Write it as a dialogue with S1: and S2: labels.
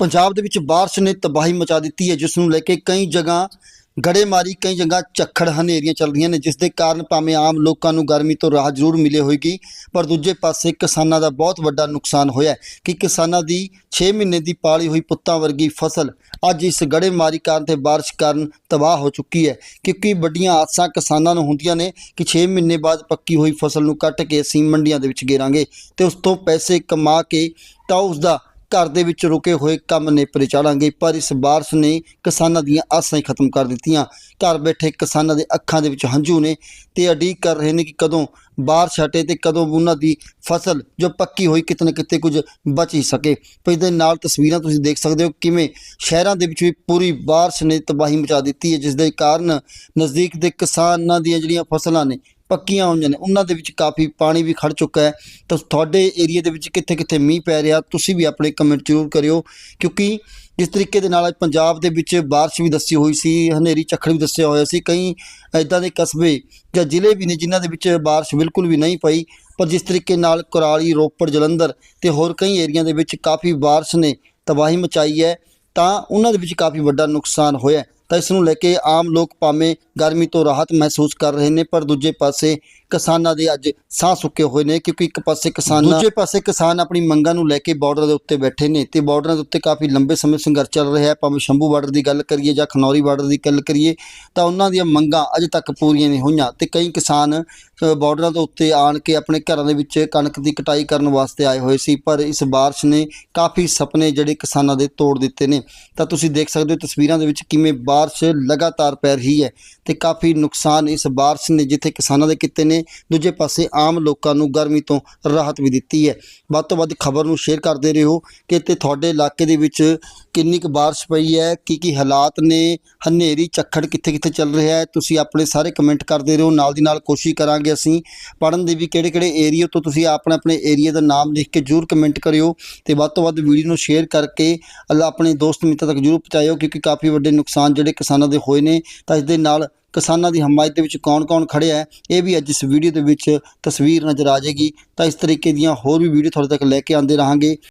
S1: ਪੰਜਾਬ ਦੇ ਵਿੱਚ ਬਾਰਿਸ਼ ਨੇ ਤਬਾਹੀ ਮਚਾ ਦਿੱਤੀ ਹੈ ਜਿਸ ਨੂੰ ਲੈ ਕੇ ਕਈ ਜਗ੍ਹਾ ਗੜੇਮਾਰੀ, ਕਈ ਜਗ੍ਹਾ ਝੱਖੜ ਹਨੇਰੀਆਂ ਚੱਲ ਰਹੀਆਂ ਨੇ, ਜਿਸ ਦੇ ਕਾਰਨ ਭਾਵੇਂ ਆਮ ਲੋਕਾਂ ਨੂੰ ਗਰਮੀ ਤੋਂ ਰਾਹਤ ਜ਼ਰੂਰ ਮਿਲੇ ਹੋਏਗੀ, ਪਰ ਦੂਜੇ ਪਾਸੇ ਕਿਸਾਨਾਂ ਦਾ ਬਹੁਤ ਵੱਡਾ ਨੁਕਸਾਨ ਹੋਇਆ ਕਿ ਕਿਸਾਨਾਂ ਦੀ 6 ਮਹੀਨੇ ਦੀ ਪਾਲੀ ਹੋਈ ਪੁੱਤਾਂ ਵਰਗੀ ਫਸਲ ਅੱਜ ਇਸ ਗੜੇਮਾਰੀ ਕਾਰਨ ਤੇ ਬਾਰਿਸ਼ ਕਾਰਨ ਤਬਾਹ ਹੋ ਚੁੱਕੀ ਹੈ, ਕਿਉਂਕਿ ਵੱਡੀਆਂ ਆਸਾਂ ਕਿਸਾਨਾਂ ਨੂੰ ਹੁੰਦੀਆਂ ਨੇ ਕਿ 6 ਮਹੀਨੇ ਬਾਅਦ ਪੱਕੀ ਹੋਈ ਫਸਲ ਨੂੰ ਕੱਟ ਕੇ ਅਸੀਂ ਮੰਡੀਆਂ ਦੇ ਵਿੱਚ ਗੇਰਾਂਗੇ ਤੇ ਉਸ ਤੋਂ ਪੈਸੇ ਕਮਾ ਕੇ ਤਾਂ ਉਸ ਦਾ ਘਰ ਦੇ ਵਿੱਚ ਰੁਕੇ ਹੋਏ ਕੰਮ ਨੇਪਰੇ ਚਾੜਾਂਗੇ ਪਰ ਇਸ ਬਾਰਿਸ਼ ਨੇ ਕਿਸਾਨਾਂ ਦੀਆਂ ਆਸਾਂ ਹੀ ਖਤਮ ਕਰ ਦਿੱਤੀਆਂ। ਘਰ ਬੈਠੇ ਕਿਸਾਨਾਂ ਦੇ ਅੱਖਾਂ ਦੇ ਵਿੱਚ ਹੰਝੂ ਨੇ ਤੇ ਉਡੀਕ ਕਰ ਰਹੇ ਨੇ ਕਿ ਕਦੋਂ ਬਾਰਿਸ਼ ਹਟੇ ਤੇ ਕਦੋਂ ਉਹਨਾਂ ਦੀ ਫਸਲ ਜੋ ਪੱਕੀ ਹੋਈ ਕਿਤੇ ਨਾ ਕਿਤੇ ਕੁਝ ਬਚ ਹੀ ਸਕੇ। ਪਰ ਇਹਦੇ ਨਾਲ ਤਸਵੀਰਾਂ ਤੁਸੀਂ ਦੇਖ ਸਕਦੇ ਹੋ ਕਿਵੇਂ ਸ਼ਹਿਰਾਂ ਦੇ ਵਿੱਚ ਵੀ ਪੂਰੀ ਬਾਰਿਸ਼ ਨੇ ਤਬਾਹੀ ਮਚਾ ਦਿੱਤੀ ਹੈ, ਜਿਸ ਦੇ ਕਾਰਨ ਨਜ਼ਦੀਕ ਦੇ ਕਿਸਾਨਾਂ ਦੀਆਂ ਜਿਹੜੀਆਂ ਫਸਲਾਂ ਨੇ ਪੱਕੀਆਂ ਹੋਈਆਂ ਨੇ। ਉਹਨਾਂ ਦੇ ਵਿੱਚ ਕਾਫੀ ਪਾਣੀ ਵੀ ਖੜ ਚੁੱਕਾ ਹੈ। ਤਾਂ ਤੁਹਾਡੇ ਏਰੀਆ ਦੇ ਵਿੱਚ ਕਿੱਥੇ ਕਿੱਥੇ ਮੀਂਹ ਪੈ ਰਿਹਾ, ਤੁਸੀਂ ਵੀ ਆਪਣੇ ਕਮੈਂਟ ਜ਼ਰੂਰ ਕਰਿਓ। ਕਿਉਂਕਿ ਜਿਸ ਤਰੀਕੇ ਦੇ ਨਾਲ ਪੰਜਾਬ ਦੇ ਵਿੱਚ ਬਾਰਿਸ਼ ਵੀ ਦੱਸੀ ਹੋਈ ਸੀ, ਹਨੇਰੀ ਝੱਖੜ ਵੀ ਦੱਸਿਆ ਹੋਇਆ ਸੀ। ਕਈ ਇਦਾਂ ਦੇ ਕਸਬੇ ਜਾਂ ਜ਼ਿਲ੍ਹੇ ਵੀ ਨੇ ਜਿਨ੍ਹਾਂ ਦੇ ਵਿੱਚ ਬਾਰਿਸ਼ ਬਿਲਕੁਲ ਵੀ ਨਹੀਂ ਪਈ। ਪਰ ਜਿਸ ਤਰੀਕੇ ਨਾਲ ਕੁਰਾਲੀ, ਰੋਪੜ, ਜਲੰਧਰ ਤੇ ਹੋਰ ਕਈ ਏਰੀਆ ਦੇ ਵਿੱਚ ਕਾਫੀ ਬਾਰਿਸ਼ ਨੇ ਤਬਾਹੀ ਮਚਾਈ ਹੈ, ਤਾਂ ਉਹਨਾਂ ਦੇ ਵਿੱਚ ਕਾਫੀ ਵੱਡਾ ਨੁਕਸਾਨ ਹੋਇਆ ਤਾਂ ਇਸ ਨੂੰ ਲੈ ਕੇ ਆਮ ਲੋਕ ਭਾਵੇਂ ਗਰਮੀ ਤੋਂ ਰਾਹਤ ਮਹਿਸੂਸ ਕਰ ਰਹੇ ਨੇ, ਪਰ ਦੂਜੇ ਪਾਸੇ ਕਿਸਾਨਾਂ ਦੇ ਅੱਜ ਸਾਹ ਸੁੱਕੇ ਹੋਏ ਨੇ ਕਿਉਂਕਿ ਇੱਕ ਪਾਸੇ ਕਿਸਾਨ ਦੂਜੇ ਪਾਸੇ ਕਿਸਾਨ ਆਪਣੀ ਮੰਗਾਂ ਨੂੰ ਲੈ ਕੇ ਬਾਰਡਰ ਦੇ ਉੱਤੇ ਬੈਠੇ ਨੇ ਤੇ ਬਾਰਡਰਾਂ ਦੇ ਉੱਤੇ ਕਾਫੀ ਲੰਬੇ ਸਮੇਂ ਸੰਘਰਸ਼ ਚੱਲ ਰਿਹਾ ਹੈ। ਭਾਵੇਂ ਸ਼ੰਭੂ ਬਾਰਡਰ ਦੀ ਗੱਲ ਕਰੀਏ ਜਾਂ ਖਨੌਰੀ ਬਾਰਡਰ ਦੀ ਗੱਲ ਕਰੀਏ ਤਾਂ ਉਹਨਾਂ ਦੀਆਂ ਮੰਗਾਂ ਅਜੇ ਤੱਕ ਪੂਰੀਆਂ ਨਹੀਂ ਹੋਈਆਂ ਤੇ ਕਈ ਕਿਸਾਨ ਅ, ਬਾਰਡਰਾਂ ਦੇ ਉੱਤੇ ਆਣ ਕੇ ਆਪਣੇ ਘਰਾਂ ਦੇ ਵਿੱਚ ਕਣਕ ਦੀ ਕਟਾਈ ਕਰਨ ਵਾਸਤੇ ਆਏ ਹੋਏ ਸੀ ਪਰ ਇਸ ਬਾਰਿਸ਼ ਨੇ ਕਾਫੀ ਸੁਪਨੇ ਜਿਹੜੇ ਕਿਸਾਨਾਂ ਦੇ ਤੋੜ ਦਿੱਤੇ ਨੇ। ਤਾਂ ਤੁਸੀਂ ਦੇਖ ਸਕਦੇ ਹੋ ਤਸਵੀਰਾਂ ਦੇ ਵਿੱਚ ਕਿਵੇਂ ਬਾਰਿਸ਼ ਲਗਾਤਾਰ ਪੈ ਰਹੀ ਹੈ ਤੇ ਕਾਫੀ ਨੁਕਸਾਨ ਇਸ ਬਾਰਿਸ਼ ਨੇ ਜਿੱਥੇ ਕਿਸਾਨਾਂ ਦੇ ਕੀਤੇ ਨੇ। ਦੂਜੇ ਪਾਸੇ ਆਮ ਲੋਕਾਂ ਨੂੰ ਗਰਮੀ ਤੋਂ ਰਾਹਤ ਵੀ ਦਿੱਤੀ ਹੈ। ਵੱਧ ਤੋਂ ਵੱਧ ਖਬਰ ਨੂੰ ਸ਼ੇਅਰ ਕਰਦੇ ਰਹੋ ਕਿ ਤੇ ਤੁਹਾਡੇ ਇਲਾਕੇ ਦੇ ਵਿੱਚ ਕਿੰਨੀ ਕੁ ਬਾਰਿਸ਼ ਪਈ ਹੈ, ਕੀ ਕੀ ਹਾਲਾਤ ਨੇ, ਹਨੇਰੀ, ਝੱਖੜ ਕਿੱਥੇ ਕਿੱਥੇ ਚੱਲ ਰਿਹਾ ਹੈ, ਤੁਸੀਂ ਆਪਣੇ ਸਾਰੇ ਕਮੈਂਟ ਕਰਦੇ ਰਹੋ, ਨਾਲ ਦੀ ਨਾਲ ਕੋਸ਼ਿਸ਼ ਕਰਾਂਗੇ ਅਸੀਂ। ਪੜਨ ਦੇ ਵੀ ਕਿਹੜੇ ਕਿਹੜੇ ਏਰੀਆ ਤੋਂ ਤੁਸੀਂ ਆਪਣੇ ਆਪਣੇ ਏਰੀਆ ਦਾ ਨਾਮ ਲਿਖ ਕੇ ਜਰੂਰ ਕਮੈਂਟ ਕਰਿਓ ਤੇ ਵੱਧ ਤੋਂ ਵੱਧ ਵੀਡੀਓ ਨੂੰ ਸ਼ੇਅਰ ਕਰਕੇ ਅੱਲਾ ਆਪਣੇ ਦੋਸਤ ਮਿੱਤਰ ਤੱਕ ਜਰੂਰ ਪਹੁੰਚਾਇਓ, ਕਿਉਂਕਿ ਕਾਫੀ ਵੱਡੇ ਨੁਕਸਾਨ ਜਿਹੜੇ ਕਿਸਾਨਾਂ ਦੇ ਹੋਏ ਨੇ। ਤਾਂ ਇਸ ਦੇ ਨਾਲ ਕਿਸਾਨਾਂ ਦੀ ਹਮਾਇਤ ਦੇ ਵਿੱਚ ਕੌਣ-ਕੌਣ ਖੜਿਆ ਹੈ, ਇਹ ਵੀ ਅੱਜ ਇਸ ਵੀਡੀਓ ਦੇ ਵਿੱਚ ਤਸਵੀਰ ਨਜ਼ਰ ਆ ਜਾਏਗੀ। ਤਾਂ ਇਸ ਤਰੀਕੇ ਦੀਆਂ ਹੋਰ ਵੀ ਵੀਡੀਓ ਤੁਹਾਡੇ ਤੱਕ ਲੈ ਕੇ ਆਉਂਦੇ ਰਹਾਂਗੇ।